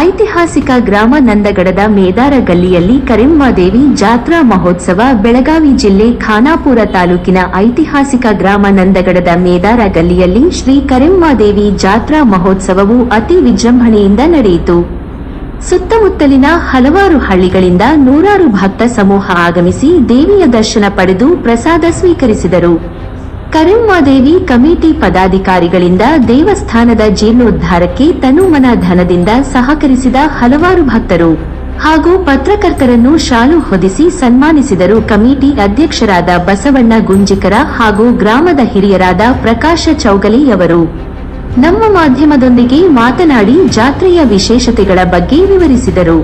ಐತಿಹಾಸಿಕ ಗ್ರಾಮ ನಂದಗಡದ ಮೇದಾರ ಗಲ್ಲಿಯಲ್ಲಿ ಕರಿಮ್ಮಾದೇವಿ ಜಾತ್ರಾ ಮಹೋತ್ಸವ, ಬೆಳಗಾವಿ ಜಿಲ್ಲೆ ಖಾನಾಪುರ ತಾಲೂಕಿನ ಐತಿಹಾಸಿಕ ಗ್ರಾಮ ನಂದಗಡದ ಮೇದಾರ ಗಲ್ಲಿಯಲ್ಲಿ ಶ್ರೀ ಕರಿಮ್ಮಾದೇವಿ ಜಾತ್ರಾ ಮಹೋತ್ಸವವು ಅತಿ ವಿಜೃಂಭಣೆಯಿಂದ ನಡೆಯಿತು. ಸುತ್ತಮುತ್ತಲಿನ ಹಲವಾರು ಹಳ್ಳಿಗಳಿಂದ ನೂರಾರು ಭಕ್ತ ಸಮೂಹ ಆಗಮಿಸಿ ದೇವಿಯ ದರ್ಶನ ಪಡೆದು ಪ್ರಸಾದ ಸ್ವೀಕರಿಸಿದರು. ಕರೆಮ್ಮಾದೇವಿ ಕಮಿಟಿ ಪದಾಧಿಕಾರಿಗಳಿಂದ ದೇವಸ್ಥಾನದ ಜೀರ್ಣೋದ್ಧಾರಕ್ಕೆ ತನುಮನ ಧನದಿಂದ ಸಹಕರಿಸಿದ ಹಲವಾರು ಭಕ್ತರು ಹಾಗೂ ಪತ್ರಕರ್ತರನ್ನು ಶಾಲು ಹೊದಿಸಿ ಸನ್ಮಾನಿಸಿದರು. ಕಮಿಟಿ ಅಧ್ಯಕ್ಷರಾದ ಬಸವಣ್ಣ ಗುಂಜಿಕರ ಹಾಗೂ ಗ್ರಾಮದ ಹಿರಿಯರಾದ ಪ್ರಕಾಶ ಚೌಗಲಿಯವರು ನಮ್ಮ ಮಾಧ್ಯಮದೊಂದಿಗೆ ಮಾತನಾಡಿ ಜಾತ್ರೆಯ ವಿಶೇಷತೆಗಳ ಬಗ್ಗೆ ವಿವರಿಸಿದರು.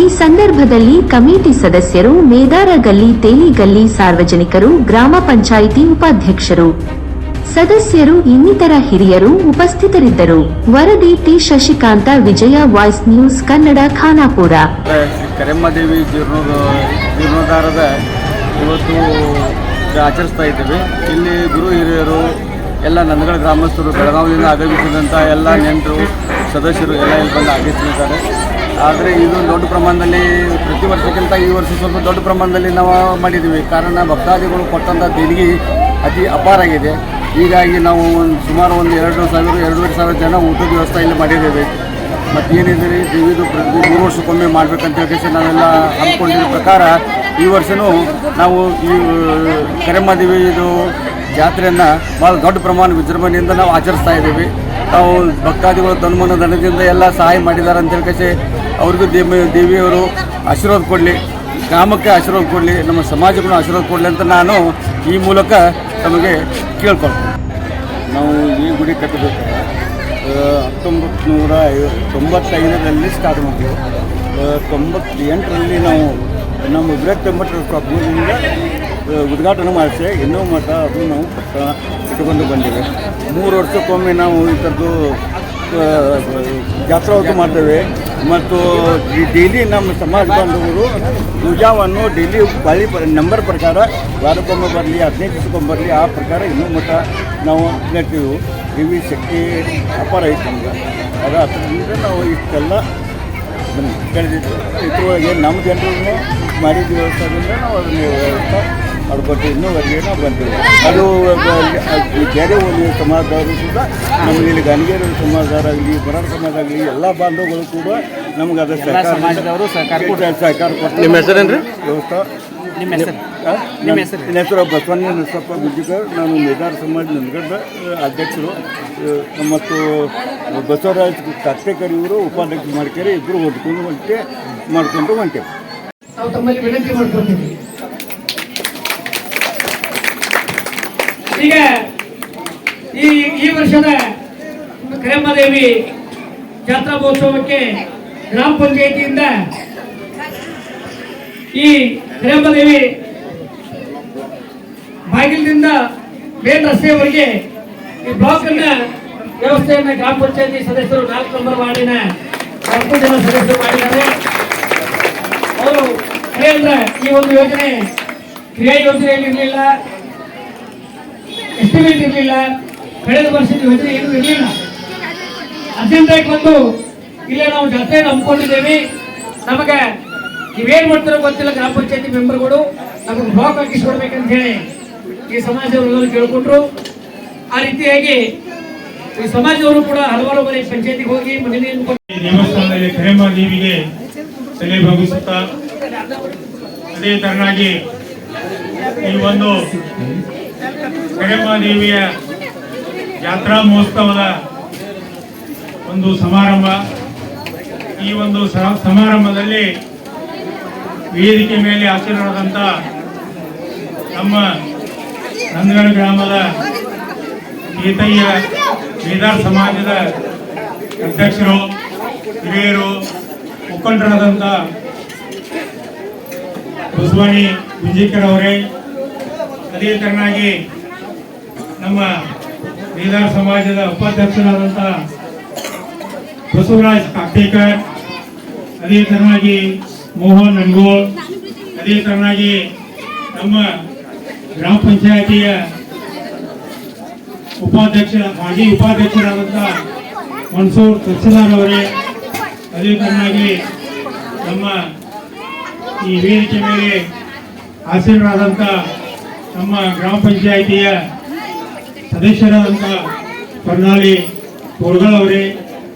ಈ ಸಂದರ್ಭದಲ್ಲಿ ಕಮಿಟಿ ಸದಸ್ಯರು ಮೇದಾರ ಗಲ್ಲಿ ತೇಲಿಗಲ್ಲಿ ಸಾರ್ವಜನಿಕರು, ಗ್ರಾಮ ಪಂಚಾಯಿತಿ ಉಪಾಧ್ಯಕ್ಷರು. ಸದಸ್ಯರು ಇನ್ನಿತರ ಹಿರಿಯರು ಉಪಸ್ಥಿತರಿದ್ದರು. ವರದಿ T. Shashikanta, Vijaya Voice News, Kannada, Khanapur. Karemmadevi ಜೀರ್ಣೋದ ಜೀರ್ಣೋದ್ಧಾರದ ಇವತ್ತು ಆಚರಿಸ್ತಾ ಇದ್ದೇವೆ. ಇಲ್ಲಿ ಗುರು ಹಿರಿಯರು, ಎಲ್ಲ ನಂದಗಡ ಗ್ರಾಮಸ್ಥರು, ಬೆಳಗಾವಿಯಿಂದ ಆಗಮಿಸಿದಂಥ ಎಲ್ಲ ನೆಂಟರು, ಸದಸ್ಯರು ಎಲ್ಲ ಇಲ್ಲಿ ಬಂದು ಆಗಮಿಸಿದ್ದಾರೆ. ಆದರೆ ಇದು ದೊಡ್ಡ ಪ್ರಮಾಣದಲ್ಲಿ ಪ್ರತಿ ವರ್ಷಕ್ಕಿಂತ ಈ ವರ್ಷ ಸ್ವಲ್ಪ ದೊಡ್ಡ ಪ್ರಮಾಣದಲ್ಲಿ ನಾವು ಮಾಡಿದ್ದೀವಿ. ಕಾರಣ ಭಕ್ತಾದಿಗಳು ಕೊಟ್ಟಂಥ ದೇಣಿಗೆ ಅತಿ ಅಪಾರ ಆಗಿದೆ. ಹೀಗಾಗಿ ನಾವು ಒಂದು ಸುಮಾರು ಒಂದು ಎರಡು ಸಾವಿರ, ಎರಡೂವರೆ ಸಾವಿರ ಜನ ಊಟದ ವ್ಯವಸ್ಥೆ ಇಲ್ಲಿ ಮಾಡಿದ್ದೇವೆ. ಮತ್ತು ಏನಿದೆ ರೀ ದೇವಿದು ಪ್ರತಿ ಮೂರು ವರ್ಷಕ್ಕೊಮ್ಮೆ ಮಾಡ್ಬೇಕಂತ ಹೇಳಿ ನಾವೆಲ್ಲ ಅಂದ್ಕೊಂಡಿರೋ ಪ್ರಕಾರ ಈ ವರ್ಷವೂ ನಾವು ಈ ಕರೆಮ್ಮ ಇದು ಜಾತ್ರೆಯನ್ನು ಭಾಳ ದೊಡ್ಡ ಪ್ರಮಾಣ ವಿಜೃಂಭಣೆಯಿಂದ ನಾವು ಆಚರಿಸ್ತಾ ಇದ್ದೀವಿ. ನಾವು ಭಕ್ತಾದಿಗಳು ತನ್ಮನ ದನದಿಂದ ಎಲ್ಲ ಸಹಾಯ ಮಾಡಿದ್ದಾರೆ ಅಂತ ಹೇಳಿ ಅವ್ರಿಗೂ ದೇವಿ ದೇವಿಯವರು ಆಶೀರ್ವಾದ ಕೊಡಲಿ ಗ್ರಾಮಕ್ಕೆ ಆಶೀರ್ವಾದ ಕೊಡಲಿ ನಮ್ಮ ಸಮಾಜಕ್ಕೂ ಆಶೀರ್ವಾದ ಕೊಡಲಿ ಅಂತ ನಾನು ಈ ಮೂಲಕ ನಮಗೆ ಕೇಳ್ಕೊಳ್ತೀನಿ. ನಾವು ಈ ಗುಡಿ ಕಟ್ಟಬೇಕಾದ್ರೆ ಹತ್ತೊಂಬತ್ತು ನೂರ ತೊಂಬತ್ತೈದರಲ್ಲಿ ಸ್ಟಾರ್ಟ್ ಮಾಡಿದ್ವಿ. ತೊಂಬತ್ತೆಂಟರಲ್ಲಿ ನಾವು ನಮ್ಮ ಸ್ಥಾಪನೆಯಿಂದ ಆ, ಉದ್ಘಾಟನೆ ಮಾಡಿಸಿ ಇನ್ನೂ ಮಠ ಅದು ನಾವು ಇಟ್ಟುಕೊಂಡು ಬಂದಿವೆ. ಮೂರು ವರ್ಷಕ್ಕೊಮ್ಮೆ ನಾವು ಈ ಥರದ್ದು ಜಾತ್ರೋತ್ಸವ ಮಾಡ್ತೇವೆ. ಮತ್ತು ಈ ಡೈಲಿ ನಮ್ಮ ಸಮಾಜ ಬಾಂಧವರು ಪೂಜಾವನ್ನು ಡೈಲಿ ಬಾಳಿ ನಂಬರ್ ಪ್ರಕಾರ ವಾರಕ್ಕೊಮ್ಮೆ ಬರಲಿ, ಹದಿನೈದು ದಿವಸಕ್ಕೊಮ್ಮೆ ಬರಲಿ, ಆ ಪ್ರಕಾರ ಇನ್ನೂ ಮಟ್ಟ ನಾವು ನೆಟ್ಟಿವು ದೇವಿ ಶಕ್ತಿ ಅಪಾರ ಐತೆ ನಮ್ಗೆ ಅದು ಅದರಿಂದ ನಾವು ಇಷ್ಟೆಲ್ಲ ಬೆಳೆದಿದ್ದು ಇದ್ರೊಳಗೆ ನಮ್ಮ ಜನರನ್ನು ಮಾಡಿದ ವ್ಯವಸ್ಥೆಯಿಂದ ನಾವು ಅದನ್ನು ವ್ಯವಸ್ಥೆ ಮಾಡ್ಕೊಟ್ಟು ಇನ್ನೂವರೆಗೆ ಬಂದಿದೆ. ಅದು ಬೇರೆ ಒಂದು ಸಮಾಜದವರು ಕೂಡ ನಮಗೆ ಇಲ್ಲಿ ಗಾನಿಗೇರಿ ಸಮಾಜದವರಾಗಲಿ ಬರಾಡ ಸಮಾಜ ಆಗಲಿ ಎಲ್ಲ ಬಾಂಧವಗಳು ಕೂಡ ನಮ್ಗೆ ಅದರ ಸಹಕಾರ ಸಮಾಜದವರು ಸಹಕಾರ ಸಹಕಾರ ಕೊಟ್ಟು ನಿಮ್ಮ ಹೆಸರೇನ್ರಿ? ವ್ಯವಸ್ಥೆ. ನಿಮ್ಮ ಹೆಸರು? ನಿಮ್ಮ ಹೆಸರು? ನನ್ನ ಹೆಸರು ಬಸವಣ್ಣ ನರಸಪ್ಪ ಗುಜ್ಜಿಕರ್ ನಾನು ಮೇದಾರ ಸಮಾಜ ನಂದಗಡ್ಡ ಅಧ್ಯಕ್ಷರು. ಮತ್ತು ಬಸವರಾಜ್ ಕಟ್ಟೇಕರ್ ಇವರು ಉಪಾಧ್ಯಕ್ಷ ಮಾಡ್ಕೇರಿ ಇಬ್ಬರು ಹೊಂದ್ಕೊಂಡು ಹೊಂಟೆ ಮಾಡ್ಕೊಂಡು ಹೊಂಟೇವೆ ನಾವು ತಮ್ಮಲ್ಲಿ ವಿನಂತಿ ಮಾಡ್ಕೊಳ್ತೀವಿ. ಈಗ ಈ ಈ ವರ್ಷದ ಕರೆಮ್ಮದೇವಿ ಜಾತ್ರಾ ಮಹೋತ್ಸವಕ್ಕೆ ಗ್ರಾಮ ಪಂಚಾಯತಿಯಿಂದ ಈ ಕರೆಮ್ಮದೇವಿ ಬಾಗಿಲಿನಿಂದ ಮೇನ್ ರಸ್ತೆಯವರೆಗೆ ಈ ಬ್ಲಾಕ್ ಅನ್ನ ವ್ಯವಸ್ಥೆಯನ್ನ ಗ್ರಾಮ ಪಂಚಾಯತಿ ಸದಸ್ಯರು ನಾಲ್ಕು ನಂಬರ್ ವಾರ್ಡಿನ ನಾಲ್ಕು ಜನ ಸದಸ್ಯರು ಮಾಡಿದ್ದಾರೆ. ಅವರು ಈ ಒಂದು ಯೋಜನೆ ಕ್ರಿಯಾ ಯೋಜನೆಯಲ್ಲಿ ಇರಲಿಲ್ಲ. ಎಸ್ಟಿಮೇಟ್ ಇರಲಿಲ್ಲ ಕಳೆದ ವರ್ಷದ ಯೋಜನೆ ಏನೂ ಇರಲಿಲ್ಲ. ಅರ್ಜೆಂಟಾಗಿ ಬಂದು ಇಲ್ಲೇ ನಾವು ಜಾತ್ರೆ ನಂಬ್ಕೊಂಡಿದ್ದೇವೆ ನಮಗೆ ನೀವೇನ್ ಮಾಡ್ತಾರೋ ಗೊತ್ತಿಲ್ಲ ಗ್ರಾಮ ಪಂಚಾಯತಿ ಮೆಂಬರ್ಗಳು ನಮಗೆ ಬ್ಲಾಕ್ ಹಾಕಿಸ್ಕೊಡ್ಬೇಕಂತ ಹೇಳಿ ಈ ಸಮಾಜದವರೆಲ್ಲರೂ ಕೇಳ್ಕೊಂಡ್ರು. ಆ ರೀತಿಯಾಗಿ ಈ ಸಮಾಜದವರು ಕೂಡ ಹಲವಾರು ಮನೆ ಪಂಚಾಯತಿಗೆ ಹೋಗಿ ಮನೆಯಲ್ಲಿ ದೇವಸ್ಥಾನದಲ್ಲಿ ಬಗ್ಗಿಸುತ್ತಾ ಅದೇ ತರನಾಗಿ ಈ ಒಂದು ಕರೆಮ್ಮ ದೇವಿಯ ಜಾತ್ರಾ ಮಹೋತ್ಸವದ ಒಂದು ಸಮಾರಂಭ. ಈ ಒಂದು ಸಮಾರಂಭದಲ್ಲಿ ವೇದಿಕೆ ಮೇಲೆ ಆಶೀರ್ವಾದಂಥ ನಮ್ಮ ನಂದಗಡ ಗ್ರಾಮದ ಗೀತಯ್ಯ ಬೀದಾರ್ ಸಮಾಜದ ಅಧ್ಯಕ್ಷರು, ಹಿರಿಯರು ಮುಖಂಡರಾದಂಥ ಬಸವಾಣಿ ಗುಂಜಿಕರ್ ಅವರೇ ಅದೇ ತರನಾಗಿ ನಮ್ಮ ಬೀದರ್ ಸಮಾಜದ ಉಪಾಧ್ಯಕ್ಷರಾದಂತಹ ಬಸವರಾಜ್ ಕಾಕ್ಟೇಕರ್ ಅದೇ ತರನಾಗಿ ಮೋಹನ್ ನನ್ಗೋಲ್ ಅದೇ ತರನಾಗಿ ನಮ್ಮ ಗ್ರಾಮ ಪಂಚಾಯತಿಯ ಉಪಾಧ್ಯಕ್ಷ, ಮಾಜಿ ಉಪಾಧ್ಯಕ್ಷರಾದಂತಹ ಮನ್ಸೂರ್ ತಹಸೀಲ್ದಾರ್ ಅವರೇ, ಅದೇ ತರನಾಗಿ ನಮ್ಮ ಈ ವೇದಿಕೆ ಮೇಲೆ ಆಸೀನರಾದಂಥ ನಮ್ಮ ಗ್ರಾಮ ಪಂಚಾಯಿತಿಯ ಸದಸ್ಯರಾದಂಥ ಹೊನ್ನಾಳಿ ಅವರೇ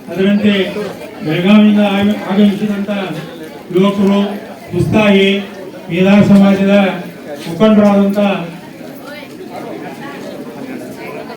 ಅದರಂತೆ ಬೆಳಗಾವಿಯಿಂದ ಆಗ- ಆಗಮಿಸಿದಂಥ ಯುವಕರು ಉತ್ಸಾಹಿ ಮೇಧಾರ ಸಮಾಜದ ಮುಖಂಡರಾದಂಥ